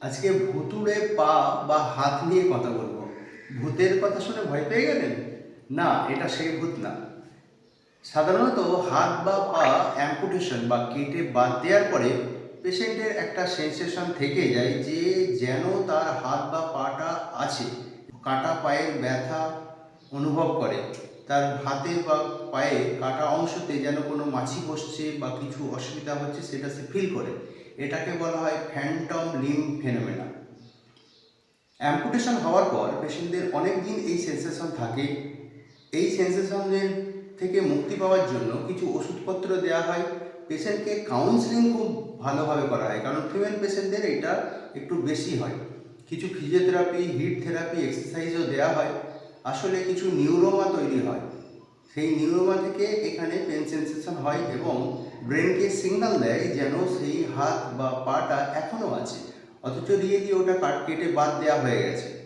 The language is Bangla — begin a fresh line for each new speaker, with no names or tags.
আজকে ভুতুড়ে পা বা হাত নিয়ে কথা বলব। ভূতের কথা শুনে ভয় পেয়ে গেলেন? না, এটা সেই ভূত না। সাধারণত হাত বা পা অ্যাম্পুটেশন বা কেটে বাদ দেওয়ার পরে পেশেন্টের একটা সেন্সেশন থেকে যায় যে যেন তার হাত বা পাটা আছে। কাটা পায়ের ব্যথা অনুভব করে। তার হাতে বা পায়ে কাটা অংশতে যেন কোনো মাছি বসছে বা কিছু অসুবিধা হচ্ছে, সেটা সে ফিল করে। এটাকে বলা হয় ফ্যান্টম লিম ফেনোমেনা অ্যাম্পুটেশন হওয়ার পর পেশেন্টদের অনেক দিন এই সেন্সেশন থাকে। এই সেন্সেশনের থেকে মুক্তি পাওয়ার জন্য কিছু ওষুধপত্র দেওয়া হয়। পেশেন্টকে কাউন্সিলিং খুব ভালোভাবে করা হয়, কারণ ফিমেল পেশেন্টদের এটা একটু বেশি হয়। কিছু ফিজিওথেরাপি হিট থেরাপি এক্সারসাইজও দেওয়া হয়। আসলে কিছু নিউরোমা তৈরি হয়। সেই নিউরোমা থেকে এখানে পেন সেন্সেশন হয় এবং ব্রেনকে সিগনাল দেয় যেন সেই হাত বা পাটা এখনও আছে। অথচ দিয়ে দিয়ে ওটা কাট কেটে বাদ দেওয়া হয়ে গেছে।